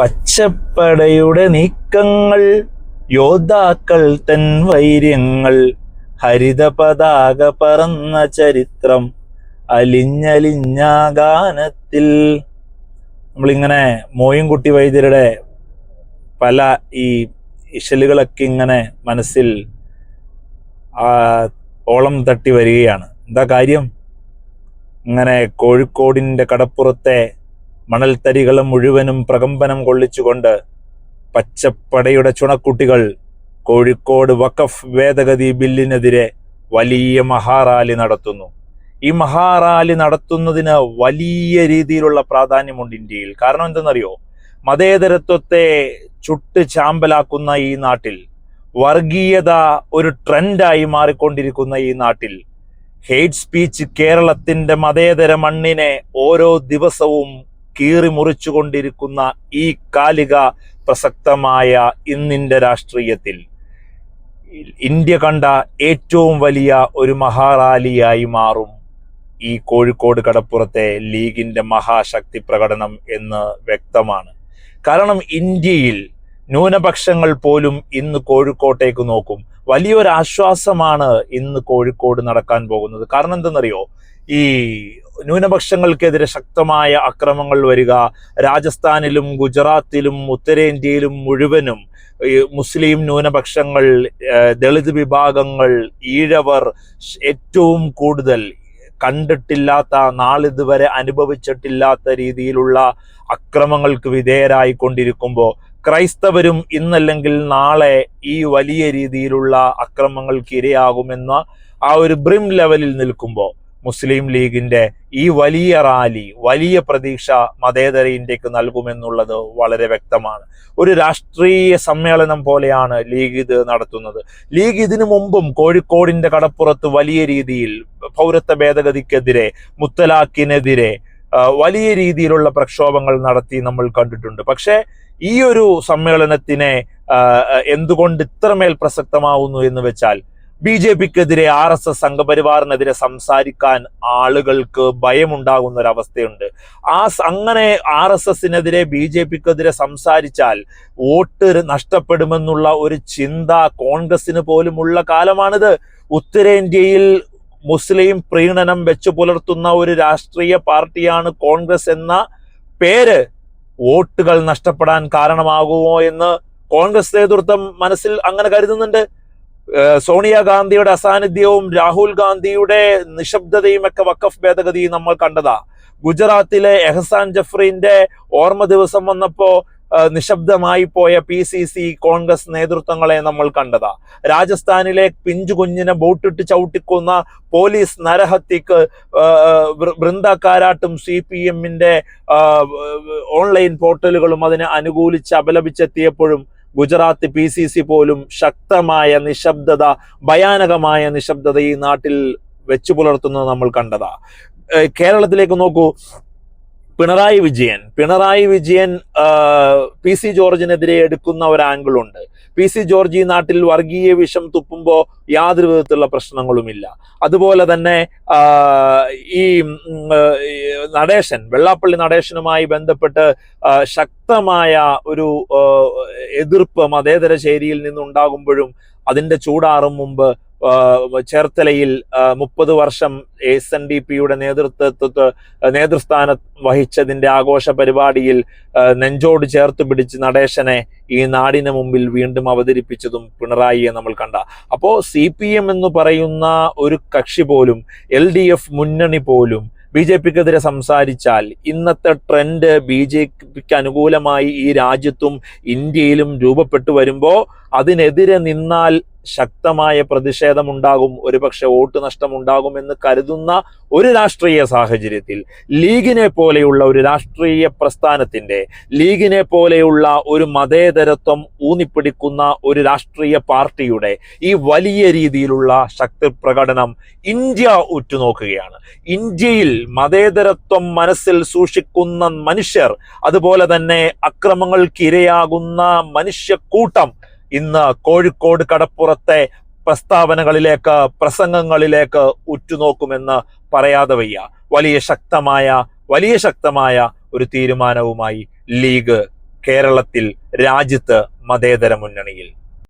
പച്ചപ്പടയുടെ നീക്കങ്ങൾ യോദ്ധാക്കൾ തൻ വൈര്യങ്ങൾ ഹരിത പതാക പറന്ന ചരിത്രം അലിഞ്ഞലിഞ്ഞ ഗാനത്തിൽ നമ്മളിങ്ങനെ മോയിൻകുട്ടി വൈദ്യരുടെ പല ഈ ഇശലുകളൊക്കെ ഇങ്ങനെ മനസ്സിൽ ഓളം തട്ടി വരികയാണ്. എന്താ കാര്യം? ഇങ്ങനെ കോഴിക്കോടിന്റെ കടപ്പുറത്തെ മണൽത്തരികൾ മുഴുവനും പ്രകമ്പനം കൊള്ളിച്ചുകൊണ്ട് പച്ചപ്പടയുടെ ചുണക്കുട്ടികൾ കോഴിക്കോട് വഖഫ് ഭേദഗതി ബില്ലിനെതിരെ വലിയ മഹാറാലി നടത്തുന്നു. ഈ മഹാറാലി നടത്തുന്നതിന് വലിയ രീതിയിലുള്ള പ്രാധാന്യമുണ്ട് ഇന്ത്യയിൽ. കാരണം എന്തെന്നറിയോ? മതേതരത്വത്തെ ചുട്ട് ചാമ്പലാക്കുന്ന ഈ നാട്ടിൽ വർഗീയത ഒരു ട്രെൻഡായി മാറിക്കൊണ്ടിരിക്കുന്ന ഈ നാട്ടിൽ ഹെയ്റ്റ് സ്പീച്ച് കേരളത്തിന്റെ മതേതര മണ്ണിനെ ഓരോ ദിവസവും കീറി മുറിച്ചുകൊണ്ടിരിക്കുന്ന ഈ കാലിക പ്രസക്തമായ ഇന്നിന്റെ രാഷ്ട്രീയത്തിൽ ഇന്ത്യ കണ്ട ഏറ്റവും വലിയ ഒരു മഹാറാലിയായി മാറും ഈ കോഴിക്കോട് കടപ്പുറത്തെ ലീഗിന്റെ മഹാശക്തി പ്രകടനം എന്ന് വ്യക്തമാണ്. കാരണം ഇന്ത്യയിൽ ന്യൂനപക്ഷങ്ങൾ പോലും ഇന്ന് കോഴിക്കോട്ടേക്ക് നോക്കും. വലിയൊരു ആശ്വാസമാണ് ഇന്ന് കോഴിക്കോട് നടക്കാൻ പോകുന്നത്. കാരണം എന്തെന്നറിയോ? ഈ ന്യൂനപക്ഷങ്ങൾക്കെതിരെ ശക്തമായ അക്രമങ്ങൾ വരിക രാജസ്ഥാനിലും ഗുജറാത്തിലും ഉത്തരേന്ത്യയിലും മുഴുവനും മുസ്ലിം ന്യൂനപക്ഷങ്ങൾ ദളിത് വിഭാഗങ്ങൾ ഈഴവർ ഏറ്റവും കൂടുതൽ കണ്ടിട്ടില്ലാത്ത നാളിതുവരെ അനുഭവിച്ചിട്ടില്ലാത്ത രീതിയിലുള്ള അക്രമങ്ങൾക്ക് വിധേയരായിക്കൊണ്ടിരിക്കുമ്പോൾ ക്രൈസ്തവരും ഇന്നല്ലെങ്കിൽ നാളെ ഈ വലിയ രീതിയിലുള്ള അക്രമങ്ങൾക്ക് ഇരയാകുമെന്ന ആ ഒരു ബ്രിം ലെവലിൽ നിൽക്കുമ്പോൾ മുസ്ലിം ലീഗിന്റെ ഈ വലിയ റാലി വലിയ പ്രതീക്ഷ മതേതര ഇന്ത്യയ്ക്ക് നൽകുമെന്നുള്ളത് വളരെ വ്യക്തമാണ്. ഒരു രാഷ്ട്രീയ സമ്മേളനം പോലെയാണ് ലീഗ് ഇത് നടത്തുന്നത്. ലീഗ് ഇതിനു മുമ്പും കോഴിക്കോടിന്റെ കടപ്പുറത്ത് വലിയ രീതിയിൽ പൗരത്വ ഭേദഗതിക്കെതിരെ മുത്തലാഖിനെതിരെ വലിയ രീതിയിലുള്ള പ്രക്ഷോഭങ്ങൾ നടത്തി നമ്മൾ കണ്ടിട്ടുണ്ട്. പക്ഷേ ഈ ഒരു സമ്മേളനത്തിനെ എന്തുകൊണ്ട് ഇത്രമേൽ പ്രസക്തമാവുന്നു എന്ന് വെച്ചാൽ ബി ജെ പിക്കെതിരെ ആർ എസ് എസ് സംഘപരിവാറിനെതിരെ സംസാരിക്കാൻ ആളുകൾക്ക് ഭയമുണ്ടാകുന്ന ഒരവസ്ഥയുണ്ട് ആ അങ്ങനെ ആർ എസ് എസിനെതിരെ ബി ജെ പിക്കെതിരെ സംസാരിച്ചാൽ വോട്ട് നഷ്ടപ്പെടുമെന്നുള്ള ഒരു ചിന്ത കോൺഗ്രസിന് പോലുമുള്ള കാലമാണിത്. ഉത്തരേന്ത്യയിൽ മുസ്ലിം പ്രീണനം വെച്ചു പുലർത്തുന്ന ഒരു രാഷ്ട്രീയ പാർട്ടിയാണ് കോൺഗ്രസ് എന്ന പേര് വോട്ടുകൾ നഷ്ടപ്പെടാൻ കാരണമാകുമോ എന്ന് കോൺഗ്രസ് നേതൃത്വം മനസ്സിൽ അങ്ങനെ കരുതുന്നുണ്ട്. സോണിയാഗാന്ധിയുടെ അസാന്നിധ്യവും രാഹുൽ ഗാന്ധിയുടെ നിശബ്ദതയും ഒക്കെ വക്കഫ് ഭേദഗതി നമ്മൾ കണ്ടതാ. ഗുജറാത്തിലെ എഹസാൻ ജഫ്രീന്റെ ഓർമ്മ ദിവസം വന്നപ്പോ നിശബ്ദമായി പോയ പി സി സി കോൺഗ്രസ് നേതൃത്വങ്ങളെ നമ്മൾ കണ്ടതാ. രാജസ്ഥാനിലെ പിഞ്ചു കുഞ്ഞിനെ ബോട്ടിട്ട് ചവിട്ടിക്കുന്ന പോലീസ് നരഹത്യക്ക് വൃന്ദ കാരാട്ടും സി പി എമ്മിന്റെ ഓൺലൈൻ പോർട്ടലുകളും അതിനെ അനുകൂലിച്ച് അപലപിച്ചെത്തിയപ്പോഴും ഗുജറാത്ത് പി സി സി പോലും ശക്തമായ നിശബ്ദത ഭയാനകമായ നിശബ്ദത ഈ നാട്ടിൽ വെച്ചു പുലർത്തുന്നത് നമ്മൾ കണ്ടതാ. കേരളത്തിലേക്ക് നോക്കൂ. പിണറായി വിജയൻ. പിണറായി വിജയൻ പി സി ജോർജിനെതിരെ എടുക്കുന്ന ഒരു ആംഗിൾ ഉണ്ട്. പി സി ജോർജ് ഈ നാട്ടിൽ വർഗീയ വിഷം തുപ്പുമ്പോൾ യാതൊരു വിധത്തിലുള്ള പ്രശ്നങ്ങളുമില്ല. അതുപോലെ തന്നെ ഈ നടേശൻ വെള്ളാപ്പള്ളി നടേശനുമായി ബന്ധപ്പെട്ട് ശക്തമായ ഒരു എതിർപ്പ് മതേതര ശൈലിയിൽ നിന്നുണ്ടാകുമ്പോഴും അതിന്റെ ചൂടാറും മുമ്പ് ചേർത്തലയിൽ മുപ്പത് വർഷം എസ് എൻ ഡി പിയുടെ നേതൃത്വത്വ നേതൃസ്ഥാനം വഹിച്ചതിന്റെ ആഘോഷ പരിപാടിയിൽ നെഞ്ചോട് ചേർത്ത് പിടിച്ച് നടേശനെ ഈ നാടിന് മുമ്പിൽ വീണ്ടും അവതരിപ്പിച്ചതും പിണറായിയെ നമ്മൾ കണ്ട. അപ്പോ സി എന്ന് പറയുന്ന ഒരു കക്ഷി പോലും എൽ മുന്നണി പോലും ബി ജെ പിക്കെതിരെ സംസാരിച്ചാൽ ഇന്നത്തെ ട്രെൻഡ് ബി ജെ പിക്ക് അനുകൂലമായി ഈ രാജ്യത്തും ഇന്ത്യയിലും രൂപപ്പെട്ടു വരുമ്പോൾ അതിനെതിരെ നിന്നാൽ ശക്തമായ പ്രതിഷേധമുണ്ടാകും ഒരുപക്ഷെ വോട്ട് നഷ്ടമുണ്ടാകും എന്ന് കരുതുന്ന ഒരു രാഷ്ട്രീയ സാഹചര്യത്തിൽ ലീഗിനെ പോലെയുള്ള ഒരു രാഷ്ട്രീയ പ്രസ്ഥാനത്തിന്റെ ലീഗിനെ പോലെയുള്ള ഒരു മതേതരത്വം ഊന്നിപ്പിടിക്കുന്ന ഒരു രാഷ്ട്രീയ പാർട്ടിയുടെ ഈ വലിയ രീതിയിലുള്ള ശക്തി പ്രകടനം ഇന്ത്യ ഉറ്റുനോക്കുകയാണ്. ഇന്ത്യയിൽ മതേതരത്വം മനസ്സിൽ സൂക്ഷിക്കുന്ന മനുഷ്യർ അതുപോലെ തന്നെ അക്രമങ്ങൾക്കിരയാകുന്ന മനുഷ്യക്കൂട്ടം ഇന്ന് കോഴിക്കോട് കടപ്പുറത്തെ പ്രസ്താവനകളിലേക്ക് പ്രസംഗങ്ങളിലേക്ക് ഉറ്റുനോക്കുമെന്ന് പറയാതെ വയ്യ. വലിയ ശക്തമായ വലിയ ശക്തമായ ഒരു തീരുമാനവുമായി ലീഗ് കേരളത്തിൽ രാജ്യത്ത് മതേതര മുന്നണിയിൽ.